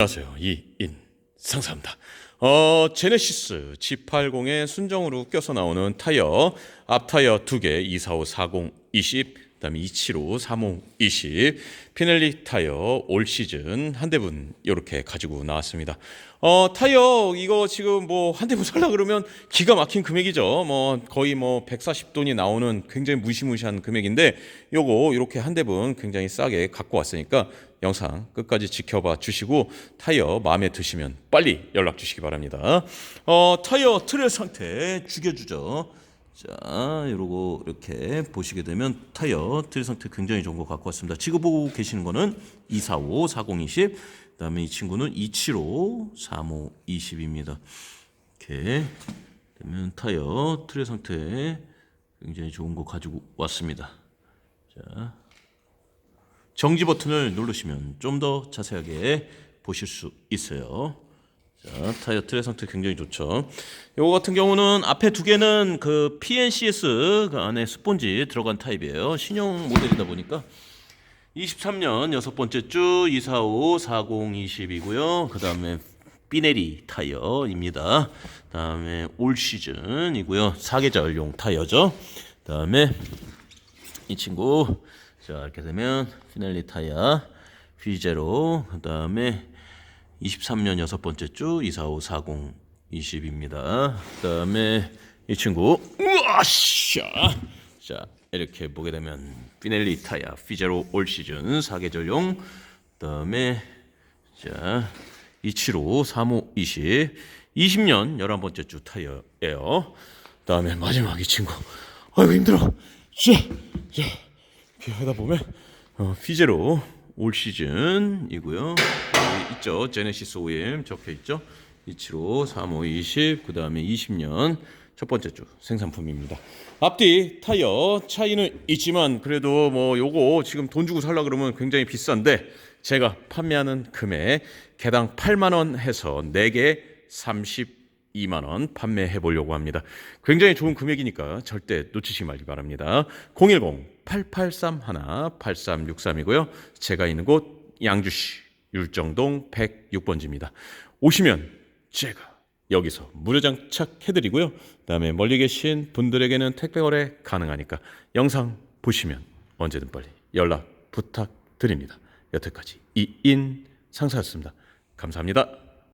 안녕하세요. 이인 상사입니다. 어, 제네시스 G80에 순정으로 껴서 나오는 타이어 앞 타이어 2개 245 40 20 그다음에 275 35 20 피넬리 타이어 올 시즌 한 대분 이렇게 가지고 나왔습니다. 어, 타이어 이거 지금 뭐 한 대분 살라 그러면 기가 막힌 금액이죠. 뭐 거의 뭐 140돈이 나오는 굉장히 무시무시한 금액인데 요거 이렇게 한 대분 굉장히 싸게 갖고 왔으니까 영상 끝까지 지켜봐 주시고 타이어 마음에 드시면 빨리 연락 주시기 바랍니다. 어, 타이어 트레 상태 죽여주죠. 자, 이러고 이렇게 보시게 되면 타이어 트레 상태 굉장히 좋은 거 갖고 왔습니다. 지금 보고 계시는 거는 245 4020 그다음에 이 친구는 275 35 20입니다. 이렇게 되면 타이어 트레 상태 굉장히 좋은 거 가지고 왔습니다. 자, 정지 버튼을 누르시면 좀 더 자세하게 보실 수 있어요. 자, 타이어 트레 상태 굉장히 좋죠. 요거 같은 경우는 앞에 두 개는 그 PNCS 그 안에 스폰지 들어간 타입이에요. 신형 모델이다 보니까 23년 여섯 번째 주 245 40 20이고요. 그 다음에 삐네리 타이어입니다. 다음에 올 시즌이고요. 사계절용 타이어죠. 다음에 이 친구 자 이렇게 되면 피넬리 타이어 휘제로 그 다음에 23년 여섯 번째 주 245 40 20입니다. 그 다음에 이 친구 우와샤 자 이렇게 보게 되면 피넬리 타이어 피제로 올 시즌 사계절용 그 다음에 자 275 35 20 20년 11번째 주 타이어예요. 다음에 마지막 이 친구 아이고 힘들어. 자, 자 이렇게 하다 보면 어, 피제로 올 시즌이고요. 있죠. 제네시스 OEM 적혀 있죠. 275 35 20 그 다음에 20년 첫 번째 주 생산품입니다. 앞뒤 타이어 차이는 있지만 그래도 뭐 요거 지금 돈 주고 살라 그러면 굉장히 비싼데 제가 판매하는 금액 개당 8만 원 해서 4개 32만 원 판매해 보려고 합니다. 굉장히 좋은 금액이니까 절대 놓치지 말기 바랍니다. 010-8831-8363이고요. 제가 있는 곳 양주시 율정동 106번지입니다. 오시면 제가 여기서 무료 장착해 드리고요. 그다음에 멀리 계신 분들에게는 택배 거래 가능하니까 영상 보시면 언제든 빨리 연락 부탁드립니다. 여태까지 이인 상사였습니다. 감사합니다.